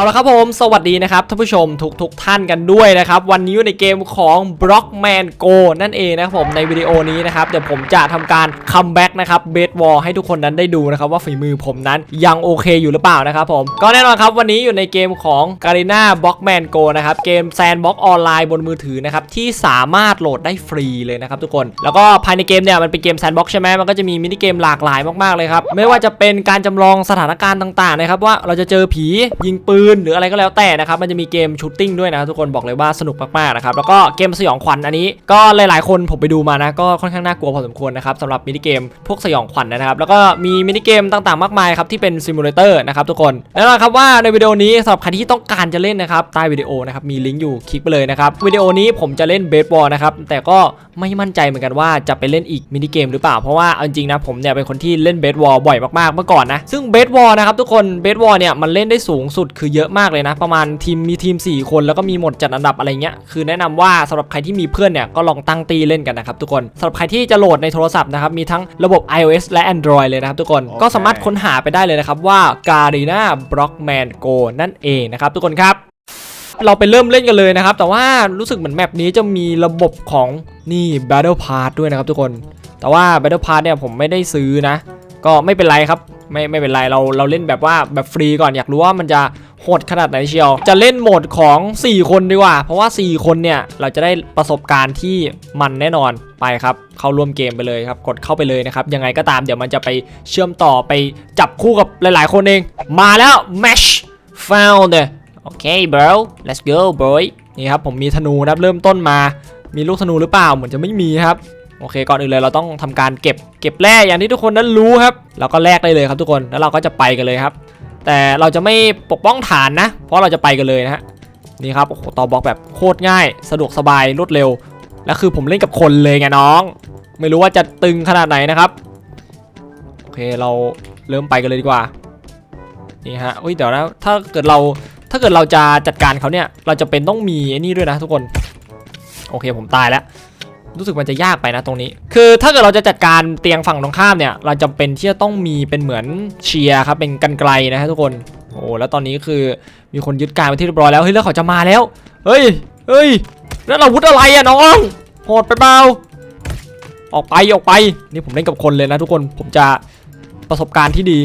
เอาละครับผม สวัสดีนะครับท่านผู้ชมทุกทุกๆท่านกันด้วยนะครับ วันนี้อยู่ในเกมของ Blockman Go นั่นเองนะครับผมในวิดีโอนี้นะครับ เดี๋ยวผมจะทำการคัมแบ็กนะครับเบสวอลให้ทุกคนนั้นได้ดูนะครับ ว่าฝีมือผมนั้นยังโอเคอยู่หรือเปล่านะครับผม ก็แน่นอนครับวันนี้อยู่ในเกมของ Garena Blockman Go นะครับ เกมแซนบ็อกออนไลน์บนมือถือนะครับ ที่สามารถโหลดได้ฟรีเลยนะครับทุกคนแล้วก็ภายในเกมเนี่ยมันเป็นเกมแซนบ็อกใช่ไหมมันก็จะมีมินิเกมหลากหลายมากๆเลยครับไม่ว่าจะเป็นการจำลองสถานการณ์ต่างๆนะครับว่าเราจะเจอผียิงปืนหรืออะไรก็แล้วแต่นะครับมันจะมีเกมชูตติ้งด้วยนะทุกคนบอกเลยว่าสนุกมากๆนะครับแล้วก็เกมสยองขวัญอันนี้ ก็หลายๆคนผมไปดูมานะก็ค่อนข้างน่ากลัวพอสมควรนะครับสำหรับมินิเกมพวกสยองขวัญนะครับแล้วก็มีมินิเกมต่างๆมากมายครับที่เป็นซิมูเลเตอร์นะครับทุกคนแน่นอนครับว่าในวิดีโอนี้สำหรับใครที่ต้องการจะเล่นนะครับใต้วิดีโอนะครับมีลิงก์อยู่คลิกไปเลยนะครับวิดีโอนี้ผมจะเล่นเบสบอลนะครับแต่ก็ไม่มั่นใจเหมือนกันว่าจะไปเล่นอีกมินิเกมหรือเปล่าเพราะว่าเอาจริงๆนะผมเนี่ยเป็นคนที่เล่นเบสบอลบ่อยมากๆเมื่อก่อนนะซึ่งเบสบอลนะครับทุกคนเบสบอลเนี่ยมันเล่นได้สูงสุดคือเยอะมากเลยนะ ประมาณทีมมีทีม 4 คนแล้วก็มีหมดจัดอันดับอะไรเงี้ยคือแนะนำว่าสำหรับใครที่มีเพื่อนเนี่ยก็ลองตั้งตีเล่นกันนะครับทุกคนสำหรับใครที่จะโหลดในโทรศัพท์นะครับมีทั้งระบบ iOS และ Android เลยนะครับทุกคนโอเคก็สามารถค้นหาไปได้เลยนะครับว่า Garena Blockman Go นั่นเองนะครับทุกคนครับเราไปเริ่มเล่นกันเลยนะครับ แต่ว่ารู้สึกเหมือนแมปนี้จะมีระบบของนี่ Battle Pass ด้วยนะครับทุกคน แต่ว่า Battle Pass เนี่ยผมไม่ได้ซื้อนะ ก็ไม่เป็นไรครับ ไม่ไม่เป็นไรเราเราเล่นแบบว่าแบบฟรีก่อนอยากรู้ว่ามันจะ โหดขนาดไหนเชียว จะเล่นโหมดของ 4 คนดีกว่า เพราะว่า 4 คนเนี่ย เราจะได้ประสบการณ์ที่มันแน่นอนไปครับ เข้าร่วมเกมไปเลยครับ กดเข้าไปเลยนะครับ ยังไงก็ตามเดี๋ยวมันจะไปเชื่อมต่อไปจับคู่กับหลายๆ คนเอง มาแล้ว Mesh found โอเค bro let's go boy นี่ครับผมมีธนูนะครับเริ่มต้นมา มีลูกธนูหรือเปล่าเหมือนจะไม่มีครับโอเคก่อนอื่นเลยเราต้องทำการเก็บเก็บแร่อย่างที่ทุกคนนั้นรู้ครับ เราก็แลกได้เลยครับทุกคนแล้วเราก็จะไปกันเลยครับ แต่เราจะไม่ปกป้องฐานนะ เพราะเราจะไปกันเลยนะฮะนี่ครับโอ้โหต่อบล็อกแบบโคตรง่าย สะดวกสบายรวดเร็ว แล้วคือผมเล่นกับคนเลยไงน้อง ไม่รู้ว่าจะตึงขนาดไหนนะครับโอเคเราเริ่มไปกันเลยดีกว่านี่ฮะเฮ้ยเดี๋ยวนะถ้าเกิดเราถ้าเกิดเราจะจัดการเขาเนี่ย เราจะเป็นต้องมีไอ้นี่ด้วยนะทุกคน โอเคผมตายแล้ว รู้สึกมันจะยากไปนะตรงนี้ คือถ้าเกิดเราจะจัดการเตียงฝั่งตรงข้ามเนี่ย เราจำเป็นที่จะต้องมีเป็นเหมือนเชียร์ครับ เป็นกันไกลนะฮะทุกคน โอ้แล้วตอนนี้คือมีคนยึดการไปที่เรียบร้อยแล้ว เฮ้ยแล้วเขาจะมาแล้ว เฮ้ย เฮ้ยนั่นอาวุธอะไรอะน้องโหดไปเปล่า ออกไปออกไป นี่ผมเล่นกับคนเลยนะทุกคน ผมจะประสบการณ์ที่ดี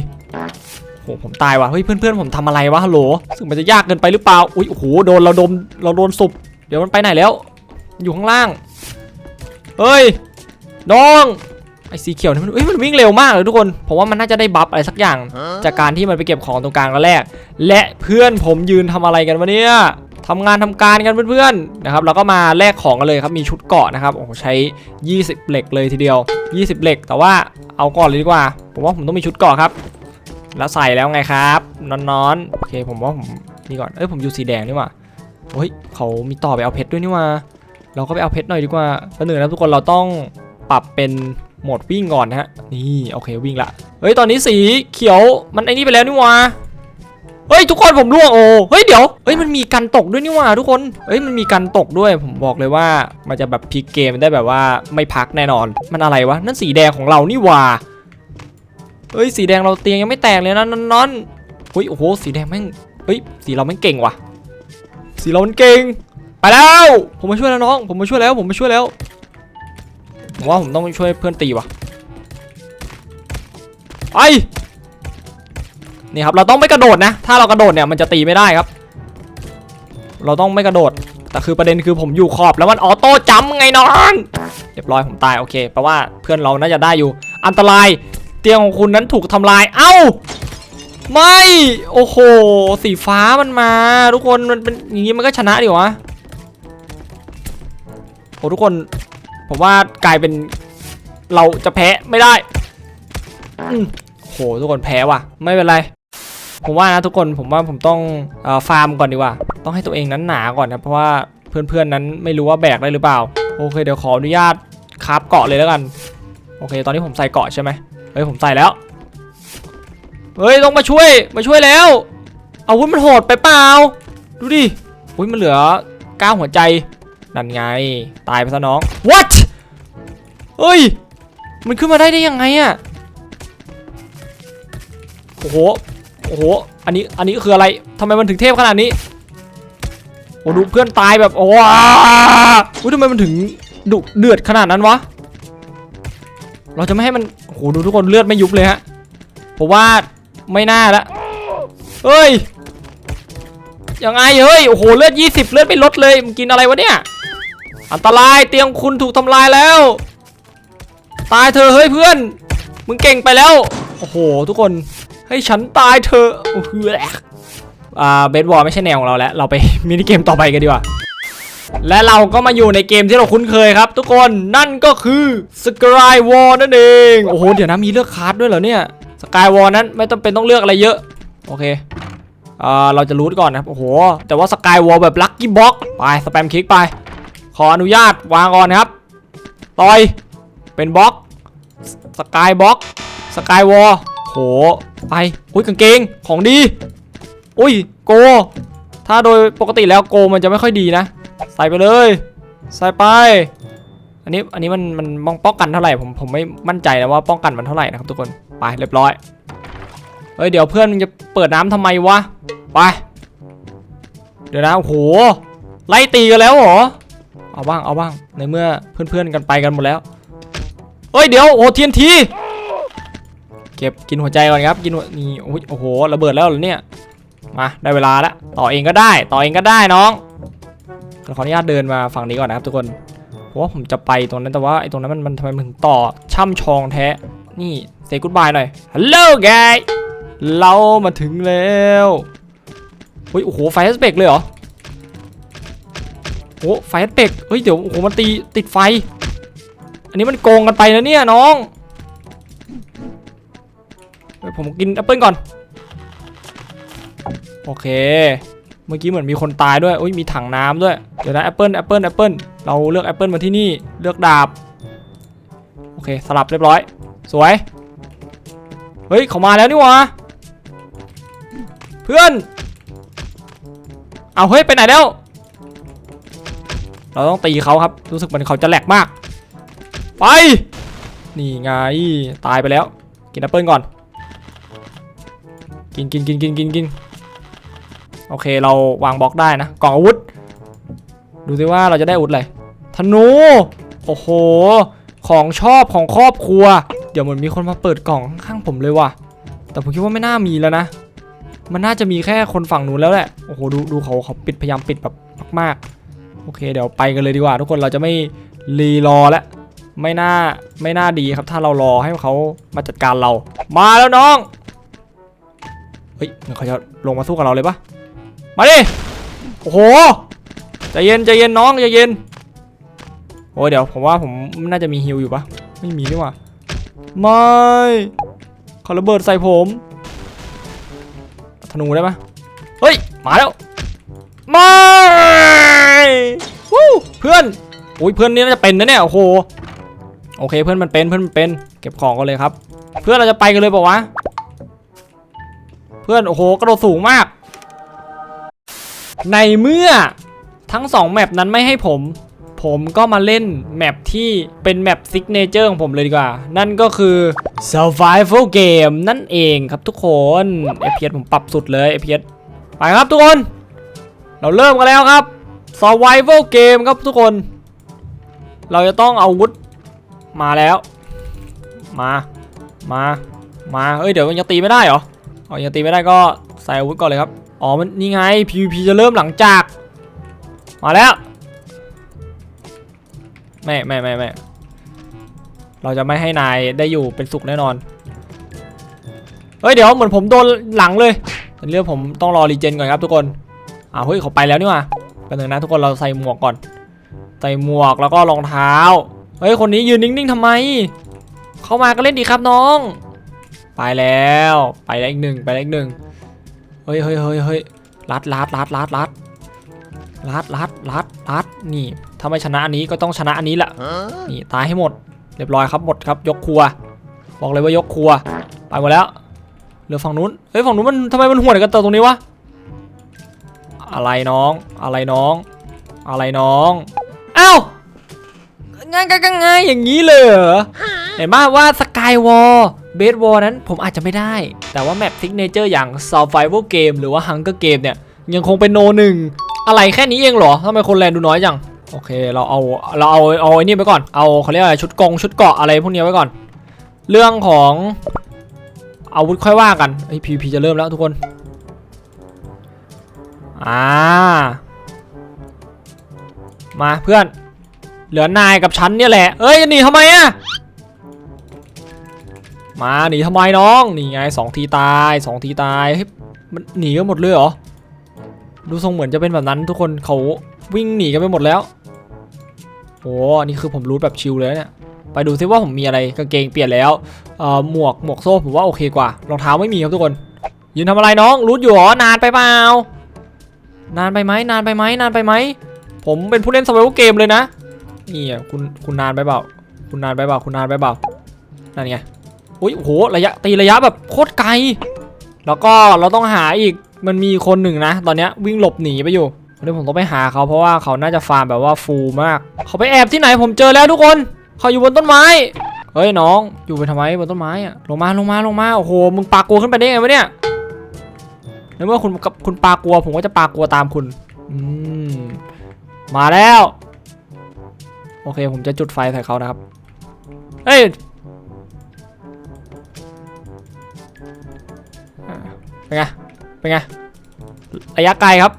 โอ้โหผมตายว่ะ เฮ้ยเพื่อนๆผมทำอะไรวะฮัลโหลรู้สึกมันจะยากเกินไปหรือเปล่า อุ้ยโอ้โหโดนเราโดนเราโดนสุบ เดี๋ยวมันไปไหนแล้ว อยู่ข้างล่าง เฮ้ยน้องไอ้สีเขียวนี่มันเอ้ยมันวิ่งเร็วมากเลยทุกคนผมว่ามันน่าจะได้บัฟอะไรสักอย่าง จากการที่มันไปเก็บของตรงกลางแล้วแรก และเพื่อนผมยืนทำอะไรกันวะเนี่ยทำงานทำการกันเพื่อนๆนะครับเราก็มาแลกของกันเลยครับมีชุดเกราะนะครับโอ้โหใช้ 20 เหล็กเลยทีเดียว 20 เหล็ก แต่ว่าเอาก่อนเลยดีกว่า ผมว่าผมต้องมีชุดเกราะครับ แล้วใส่แล้วไงครับนอนๆโอเคผมว่าผมนี่ก่อนเอ้ยผมอยู่สีแดงนี่หว่าเฮ้ยเขามีต่อไปเอาเพชรด้วยนี่หว่า เราก็ไปเอาเพชรหน่อยดีกว่าแล้วหนึ่งนะทุกคนเราต้องปรับเป็นโหมดวิ่งก่อนนะฮะ นี่โอเควิ่งละ เฮ้ยตอนนี้สีเขียวมันไอ้นี่ไปแล้วนี่ว่าเฮ้ยทุกคนผมร่วงโอ้เฮ้ยเดี๋ยวเฮ้ยมันมีกันตกด้วยนี่ว่าทุกคนเฮ้ยมันมีกันตกด้วยผมบอกเลยว่ามันจะแบบพลิกเกมได้แบบว่าไม่พักแน่นอน มันอะไรวะนั่นสีแดงของเรานี่ว่าเฮ้ยสีแดงเราเตียงยังไม่แตกเลยนะนอนๆเฮ้ยโอ้โหสีแดงแม่งเฮ้ยสีเราแม่งเก่งว่ะ สีเรามันเก่ง ไปแล้ว ผมมาช่วยแล้วน้อง ผมมาช่วยแล้ว ผมมาช่วยแล้ว ผมว่าผมต้องช่วยเพื่อนตีว่ะไปนี่ครับ เราต้องไม่กระโดดนะ ถ้าเรากระโดดเนี่ยมันจะตีไม่ได้ครับ เราต้องไม่กระโดด แต่คือประเด็นคือผมอยู่ขอบแล้วมันออโต้จัมไงน้องเรียบร้อยผมตายโอเคแปลว่าเพื่อนเราน่าจะได้อยู่ อันตรายเตียงของคุณนั้นถูกทำลาย เอ้าไม่ โอ้โห สีฟ้ามันมา ทุกคนมันเป็นอย่างนี้มันก็ชนะดิวะ โอ้ทุกคน ผมว่ากลายเป็นเราจะแพ้ไม่ได้อืมโหทุกคนแพ้ว่ะ ไม่เป็นไร ผมว่านะทุกคนผมว่าผมต้องออฟาร์มก่อนดีกว่า ต้องให้ตัวเองนั้นหนาก่อนนะเพราะว่าเพื่อนๆนั้นไม่รู้ว่าแบกได้หรือเปล่า โอเคเดี๋ยวขออนุญาตคาฟเกาะเลยแล้วกัน โอเค ตอนนี้ผมใส่เกาะใช่ไหมเฮ้ยผมใส่แล้ว เฮ้ยต้องมาช่วยมาช่วยแล้วอาวุธมันโหดไปเปล่า ดูดิอุ้ยมันเหลือก้าหัวใจ นั่นไง ตายไปซะน้อง what เฮ้ย มันขึ้นมาได้ได้ยังไงอะโอ้โห โอ้โห อันนี้ อันนี้คืออะไรทำไมมันถึงเทพขนาดนี้ โอ้ดูเพื่อนตายแบบ โอ้ว้าอุ้ยทำไมมันถึงดุเดือดขนาดนั้นวะ เราจะไม่ให้มัน โอ้โห ดูทุกคนเลือดไม่ยุบเลยฮะผมว่าไม่น่าละ เฮ้ย ยังไงเฮ้ย โอ้โห เลือด 20 เลือดไม่ลดเลยมันกินอะไรวะเนี่ย อันตรายเตียงคุณถูกทำลายแล้ว ตายเธอเฮ้ยเพื่อน มึงเก่งไปแล้ว โอ้โห ทุกคนให้ฉันตายเธอโอ้โหอ่าเบสบอลไม่ใช่แนวของเราแล้ว เราไปมินิเกมต่อไปกันดีกว่า และเราก็มาอยู่ในเกมที่เราคุ้นเคยครับ ทุกคนนั่นก็คือ Sky War นั่นเอง โอ้โห เดี๋ยวนะมีเลือกคาร์ดด้วยเหรอเนี่ย Sky War นั้นไม่ต้องเป็นต้องเลือกอะไรเยอะ โอเคอ่าเราจะรูทก่อนนะโอ้โห แต่ว่า Sky War แบบ Lucky Box ไปสแปมคลิกไป ขออนุญาตวางก่อนครับ ต่อย เป็นบล็อก สกายบล็อก สกายวอลโห ไป อุ้ยกางเกง ของดี อุ้ย โก ถ้าโดยปกติแล้วโกมันจะไม่ค่อยดีนะ ใส่ไปเลย ใส่ไป อันนี้ อันนี้มัน มันมองป้องกันเท่าไหร่ ผม ผมไม่มั่นใจนะว่าป้องกันมันเท่าไหร่นะครับทุกคน ไปเรียบร้อย เฮ้ย เดี๋ยวเพื่อนมึงจะเปิดน้ำทำไมวะ ไป เดี๋ยวนะ โอ้โห ไล่ตีกันแล้วเหรอ เอาบ้างเอาบ้างในเมื่อเพื่อนๆกันไปกันหมดแล้วเฮ้ยเดี๋ยวโอ้ทีนทีเก็บกินหัวใจก่อนครับกินหัวนี่โอ้โหระเบิดแล้วเหรอเนี่ยมาได้เวลาแล้วต่อเองก็ได้ ต่อเองก็ได้น้องขออนุญาตเดินมาฝั่งนี้ก่อนนะครับทุกคนเพราะว่าผมจะไปตรงนั้นแต่ว่าไอ้ตรงนั้นมันมันทำไมมันถึงต่อช่ำชองแท้นี่เซกุดบายหน่อยฮัลโหลไกเรามาถึงแล้วเฮ้ยโอ้โหไฟสเปกเลยเหรอ โอ้ไฟสเปกเฮ้ยเดี๋ยวโอ้โหมันตีติดไฟ อันนี้มันโกงกันไปนะเนี่ยน้องเฮ้ยผมกินแอปเปิลก่อน โอเค เมื่อกี้เหมือนมีคนตายด้วยอุ้ยมีถังน้ำด้วย เดี๋ยวนะแอปเปิลแอปเปิลแอปเปิลเราเลือกแอปเปิลมาที่นี่เลือกดาบ โอเคสลับเรียบร้อย สวย เฮ้ยเขามาแล้วนี่วะเพื่อน เอาเฮ้ยไปไหนแล้ว เราต้องตีเขาครับ รู้สึกเหมือนเขาจะแหลกมาก ไป นี่ไง ตายไปแล้ว กินแอปเปิลก่อน กินกินกินกินกินกินโอเค เราวางบล็อกได้นะ กล่องอาวุธ ดูสิว่าเราจะได้อาวุธอะไร ธนู โอ้โห ของชอบของครอบครัว เดี๋ยวเหมือนมีคนมาเปิดกล่องข้างๆผมเลยว่ะ แต่ผมคิดว่าไม่น่ามีแล้วนะ มันน่าจะมีแค่คนฝั่งนู้นแล้วแหละ โอ้โห ดูดูเขาเขาปิดพยายามปิดแบบมากๆ โอเคเดี๋ยวไปกันเลยดีกว่า ทุกคนเราจะไม่รีรอแล้วไม่น่าไม่น่าดีครับ ถ้าเรารอให้เขามาจัดการเรา มาแล้วน้องเฮ้ยเขาจะลงมาสู้กับเราเลยปะมาดิโอ้โหใจเย็นใจเย็นน้องใจเย็นโอ้ยเดี๋ยวผมว่าผมน่าจะมีฮิวอยู่ปะไม่มีนี่ว่าไม่เขาระเบิดใส่ผมธนูได้ปะเฮ้ยมาแล้วไม่ วู้เพื่อนโอ้ยเพื่อนนี่น่าจะเป็นนะเนี่ยโอ้โหโอเคเพื่อนมันเป็นเพื่อนมันเป็น เก็บของกันเลยครับ เพื่อนเราจะไปกันเลยเปล่าวะเพื่อนโอ้โหกระโดดสูงมาก ในเมื่อทั้งสองแมปนั้นไม่ให้ผม ผมก็มาเล่นแมปที่เป็นแมปซิกเนเจอร์ของผมเลยดีกว่า นั่นก็คือ Survival Game นั่นเองครับทุกคน FPS ผมปรับสุดเลย FPS ไปครับทุกคน เราเริ่มกันแล้วครับ Survival Game ครับทุกคน เราจะต้องเอาอาวุธมาแล้ว มา มา มา เอ้ยเดี๋ยวยังตีไม่ได้เหรออ๋อยังตีไม่ได้ก็ใส่อาวุธก่อนเลยครับ อ๋อมันนี่ไง PVP จะเริ่มหลังจาก มาแล้วไม่ไม่ไม่ไม่เราจะไม่ให้นายได้อยู่เป็นสุขแน่นอน เฮ้ยเดี๋ยวเหมือนผมโดนหลังเลย เรื่องผมต้องรอรีเจนก่อนครับทุกคน อ่าเฮ้ยเขาไปแล้วนี่ว่า เป็นหนึ่งนะทุกคนเราใส่หมวกก่อน ใส่หมวกแล้วก็รองเท้า เฮ้ยคนนี้ยืนนิ่งๆทำไม เข้ามาก็เล่นดีครับน้อง ไปแล้วไปแล้วอีกหนึ่งไปแล้วอีกหนึ่งเฮ้ยเฮ้ยเฮ้ยเฮ้ยลัดลัดลัดลัดลัดลัดลัดลัดลัดนี่ถ้าไม่ชนะอันนี้ก็ต้องชนะอันนี้แหละนี่ตายให้หมด เรียบร้อยครับหมดครับ ยกครัว บอกเลยว่ายกครัว ไปหมดแล้วเหลือฝั่งนู้นเฮ้ยฝั่งนู้นมันทำไมมันห่วยกันเตอตรงนี้วะ อะไรน้อง อะไรน้อง อะไรน้องเอ้าง่ายง่ายง่ายอย่างนี้เลยเหรอเห็นป่ะว่าสกายวอลเบสวอลนั้นผมอาจจะไม่ได้ แต่ว่าแมปทิกเนเจอร์อย่าง Survival Game หรือว่า Hunger Game เนี่ย ยังคงเป็นโนหนึ่งอะไรแค่นี้เองเหรอทำไมคนแลนดูน้อยจัง โอเค เราเอาเราเอาเอาไอ้นี่ไปก่อน เอาเขาเรียกอะไรชุดกองชุดเกาะอะไรพวกนี้ไว้ก่อน เรื่องของอาวุธค่อยว่ากันไอพีพีจะเริ่มแล้วทุกคน อ่า มาเพื่อน เหลือนายกับฉันเนี่ยแหละ เอ้ยหนีทำไมอะมาหนีทำไมน้องนี่ไงสองทีตายสองทีตายเฮ้ยมันหนีกันหมดเลยเหรอ ดูทรงเหมือนจะเป็นแบบนั้นทุกคนเขาวิ่งหนีกันไปหมดแล้วโอ้นนี้คือผมรู้แบบชิลเลยเนี่ย ไปดูซิว่าผมมีอะไรกางเกงเปลี่ยนแล้วเอ่อหมวกหมวกโซ่ผมว่าโอเคกว่ารองเท้าไม่มีครับทุกคนยืนทำอะไรน้องรูดอยู่หรอนานไปเปล่า นานไปไหมนานไปไหมนานไปไหม ผมเป็นผู้เล่นส u r v i v a l เกมเลยนะนี่อะคุณคุณนานไปเปล่า คุณนานไปเปล่า คุณนานไปเปล่า นั่นไงอุ้ยโอ้โหระยะตีระยะแบบโคตรไกล แล้วก็เราต้องหาอีกมันมีคนหนึ่งนะ ตอนนี้วิ่งหลบหนีไปอยู่เดี๋ยวผมต้องไปหาเขาเพราะว่าเขาน่าจะฟาร์มแบบว่าฟูลมาก เขาไปแอบที่ไหนผมเจอแล้วทุกคน เขาอยู่บนต้นไม้ เฮ้ยน้องอยู่ไปทำไมบนต้นไม้อะลงมาลงมาลงมาโอ้โหมึงปากกลัวขึ้นไปได้ไงวะเนี่ย ในเมื่อคุณกับคุณปากลัว ผมก็จะปากกลัวตามคุณอืมมาแล้ว โอเค ผมจะจุดไฟใส่เขานะครับ เฮ้ยเป็นไง เป็นไง ระยะไกลครับ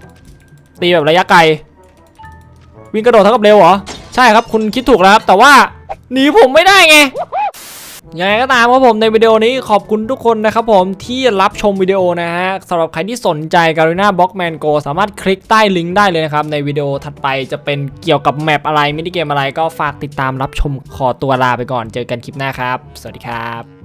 ตีแบบระยะไกล วิ่งกระโดดเท่ากับเร็วเหรอ ใช่ครับ คุณคิดถูกแล้วครับ แต่ว่าหนีผมไม่ได้ไง ยังไงก็ตามครับผมในวิดีโอนี้ขอบคุณทุกคนนะครับผมที่รับชมวิดีโอนะฮะสำหรับใครที่สนใจการิน่าบล็อกแมนโกสามารถคลิกใต้ลิงก์ได้เลยนะครับ ในวิดีโอถัดไปจะเป็นเกี่ยวกับแมปอะไรมินิเกมอะไรก็ฝากติดตามรับชมขอตัวลาไปก่อน เจอกันคลิปหน้าครับ สวัสดีครับ